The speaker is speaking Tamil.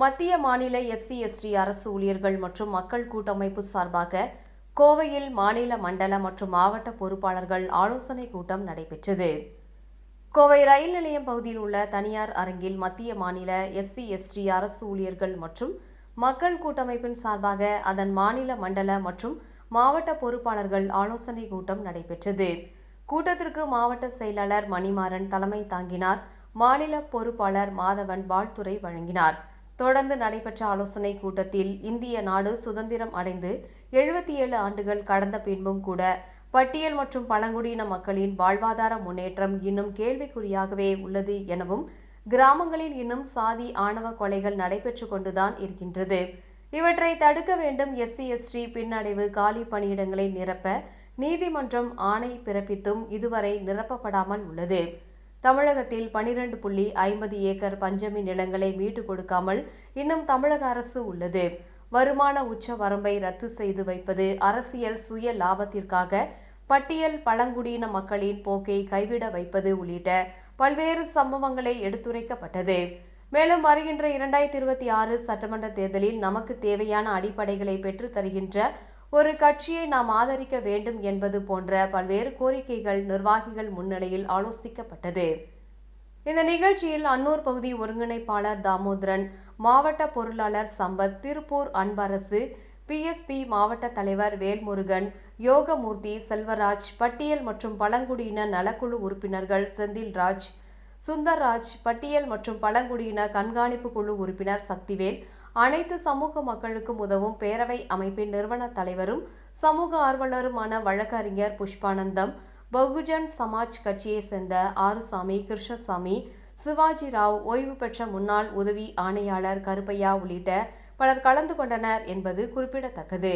மத்திய மாநில எஸ்சி எஸ்டி அரசு ஊழியர்கள் மற்றும் மக்கள் கூட்டமைப்பு சார்பாக கோவையில் மாநில மண்டல மற்றும் மாவட்ட பொறுப்பாளர்கள் ஆலோசனை கூட்டம் நடைபெற்றது. கோவை ரயில் நிலையம் பகுதியில் உள்ள தனியார் அரங்கில் மத்திய மாநில எஸ்சி எஸ்டி அரசு ஊழியர்கள் மற்றும் மக்கள் கூட்டமைப்பின் சார்பாக அதன் மாநில மண்டல மற்றும் மாவட்ட பொறுப்பாளர்கள் ஆலோசனை கூட்டம் நடைபெற்றது. கூட்டத்திற்கு மாவட்ட செயலாளர் மணிமாறன் தலைமை தாங்கினார். மாநில பொறுப்பாளர் மாதவன் வாழ்த்துறை வழங்கினார். தொடர்ந்து நடைபெற்ற ஆலோசனை கூட்டத்தில் இந்திய நாடு சுதந்திரம் அடைந்து எழுபத்தி ஏழு ஆண்டுகள் கடந்த பின்பும் கூட பட்டியல் மற்றும் பழங்குடியின மக்களின் வாழ்வாதார முன்னேற்றம் இன்னும் கேள்விக்குறியாகவே உள்ளது எனவும் கிராமங்களில் இன்னும் சாதி ஆணவ கொலைகள் நடைபெற்று கொண்டுதான் இருக்கின்றது. இவற்றை தடுக்க வேண்டும் எஸ்சி எஸ்டி பின்னடைவு காலி பணியிடங்களை நிரப்ப நீதிமன்றம் ஆணை பிறப்பித்தும் இதுவரை நிரப்பப்படாமல் உள்ளது. தமிழகத்தில் பனிரெண்டு புள்ளி ஐம்பது ஏக்கர் பஞ்சமி நிலங்களை மீட்டு கொடுக்காமல் இன்னும் தமிழக அரசு உள்ளது. வருமான உச்ச வரம்பை ரத்து செய்து வைப்பது அரசியல் சுய லாபத்திற்காக பட்டியல் பழங்குடியின மக்களின் போக்கை கைவிட வைப்பது உள்ளிட்ட பல்வேறு சம்பவங்களை எடுத்துரைக்கப்பட்டது. மேலும் வருகின்ற இரண்டாயிரத்தி இருபத்தி ஆறு சட்டமன்ற தேர்தலில் நமக்கு தேவையான அடிப்படைகளை பெற்றுத் தருகின்ற ஒரு கட்சியை நாம் ஆதரிக்க வேண்டும் என்பது போன்ற பல்வேறு கோரிக்கைகள் நிர்வாகிகள் முன்னிலையில் ஆலோசிக்கப்பட்டது. இந்த நிகழ்ச்சியில் அன்னூர் பகுதி ஒருங்கிணைப்பாளர் தாமோதரன் மாவட்ட பொருளாளர் சம்பத் திருப்பூர் அன்பரசு பிஎஸ்பி மாவட்ட தலைவர் வேல்முருகன் யோகமூர்த்தி செல்வராஜ் பட்டியல் மற்றும் பழங்குடியின நலக்குழு உறுப்பினர்கள் செந்தில்ராஜ் சுந்தர்ராஜ் பட்டியல் மற்றும் பழங்குடியின கண்காணிப்பு குழு உறுப்பினர் சக்திவேல் அனைத்து சமூக மக்களுக்கும் உதவும் பேரவை அமைப்பின் நிறுவன தலைவரும் சமூக ஆர்வலருமான வழக்கறிஞர் புஷ்பானந்தம் பகுஜன் சமாஜ் கட்சியை சேர்ந்த ஆறுசாமி கிருஷ்ணசாமி சிவாஜி ராவ் ஓய்வு பெற்ற முன்னாள் உதவி ஆணையாளர் கருப்பையா உள்ளிட்ட பலர் கலந்து கொண்டனர் என்பது குறிப்பிடத்தக்கது.